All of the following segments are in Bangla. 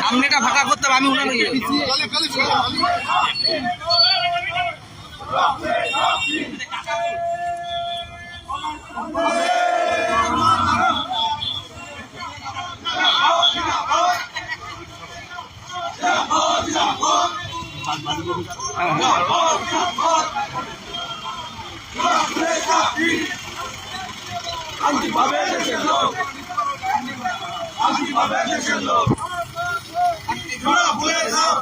সামনেটা ফাঁকা করতে হবে আমি উনার আন্তিভাবে দেশের লোক আন্তিভাবে দেশের লোক জোড়া ভুলে যাও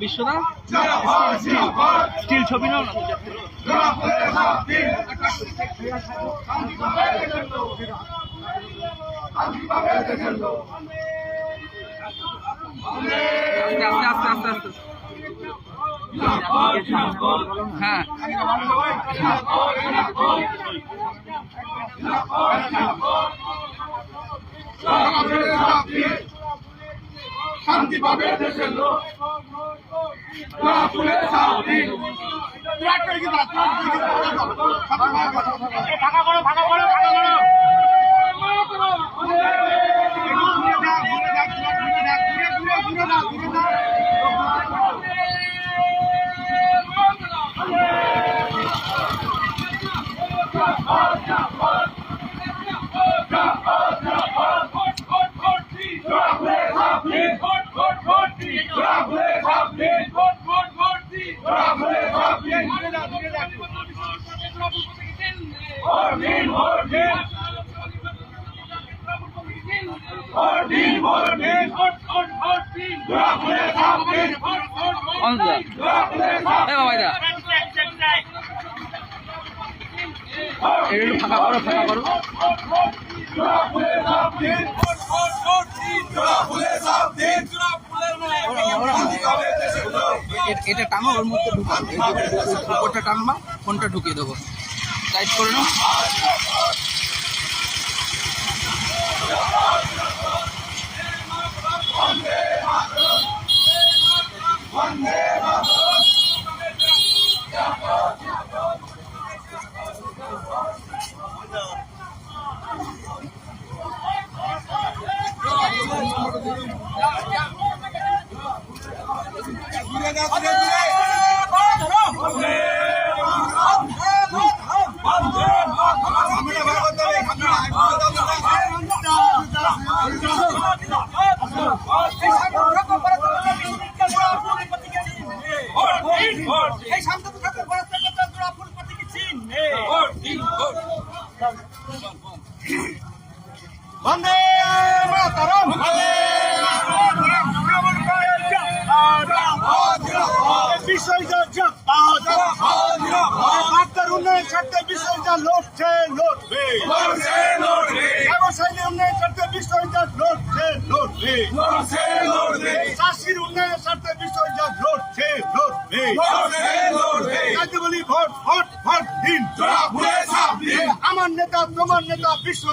বিশ্বদা? স্টিল ছবি নাও না হ্যাঁ শান্তি পাবে দেশের লোক শান্তি ফাঁকা করো ফাঁকা করো ফাঁকা করো। অন্তদা এ বাবা দা একটু ফাঁকা করো ফাঁকা করো। এটা টানো ওর মধ্যে ঢুকা ওটা টানবা ঢুকিয়ে দেবো। টাইট করে নাও। Vande Mataram! বন্দে মাতরম। উন্নয়ন স্বার্থে বিষয়টা লড়ছে লড়বে ব্যবসায়ী উন্নয়ন স্বার্থে বিষয়টা লড়ছে লড়বে। চাষির উন্নয়নের স্বার্থে বিষয়টা লড়ছে লড়বে। কাজে বলি? ভোট ভোট ভোট দিন। আমার নেতা তোমার নেতা বিশ্ব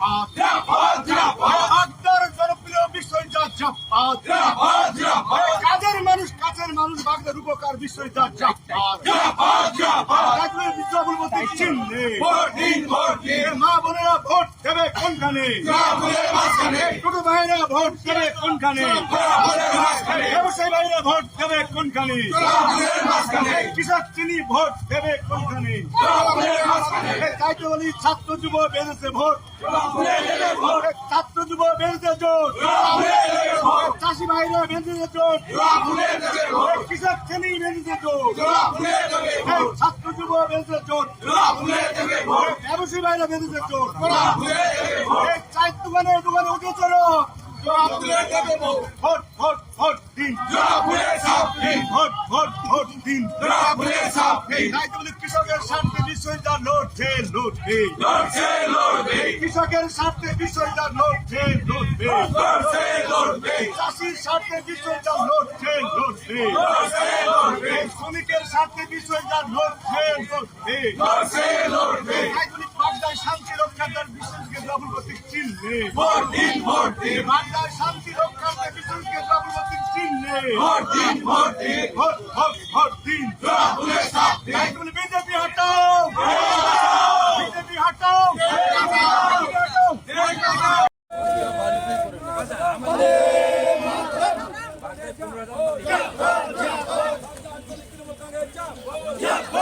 বাগদার কোনখানে ছোট ভাইরা ভোট দেবে কোনখানে? ব্যবসায়ী ভাইরা ভোট দেবে কোনখানে? কৃষক চিনি ভোট দেবে কোনখানে? তাই ছাত্র যুব বেড়েছে ভোট। ছাত্র যুব বেড়েছে জোট। চাষি ভাইরা বেঁধেছে জোট। কৃষক শ্রেণি বেঁধেছে জোর ছাত্র যুব বেঁধেছে এই ব্যবসায়ী ভাইরা বেঁধেছে এই চায়ের দোকানে দোকানে উঠে চলো। ভোট ভোট ভোট দিন। ভোট ভোট ভোট দিন। কৃষকের স্বার্থে বিষয়টা লড়ছে লড়বে। কৃষকের স্বার্থে বিষয়টা লড়ছে লড়বে। চাষির স্বার্থে বিষয়টা লড়ছে লড়বে। শ্রমিকের স্বার্থে বিষয়টা লড়ছে লড়বে। শান্তি রক্ষার বিশ্বকে ডবল প্রতীক চিহ্নে বাগদায় শান্তি রক্ষার বিশ্বকে ডবল প্রতীক চিহ্নে ভোট ভোট ভোট দিন রাজ্যগুলি বিজেপি হটাও বিজেপি হটাও বিজেপি হটাও নাগরিককে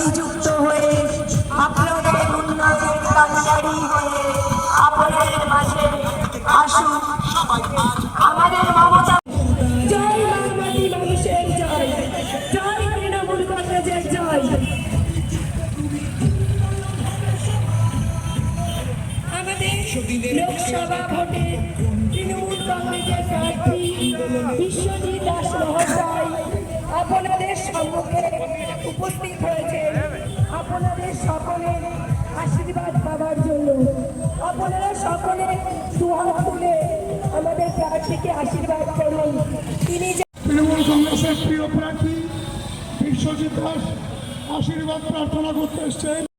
ভোটে জয়যুক্ত হয়ে আপনাদের উন্নয়নের কান্ডারি হয়ে আপনাদের মাঝে আসুন। আমাদের মমতা জয় বাংলাদেশি মানুষের জয়। জয় তৃণমূল কংগ্রেসের জয়। আমাদের লোকসভা তৃণমূল কংগ্রেসের প্রার্থী বিশ্বজিৎ দাস মহাশয় আপনাদের সম্মুখে উপস্থিত হয়েছে। সকলের আশীর্বাদ পাওয়ার জন্য আপনারা সকলে দুহাত তুলে আমাদের প্রার্থীকে আশীর্বাদ করুন। তিনি তৃণমূল কংগ্রেসের প্রিয় প্রার্থী, বিশ্বজিৎ দাস আশীর্বাদ প্রার্থনা করতে এসছেন।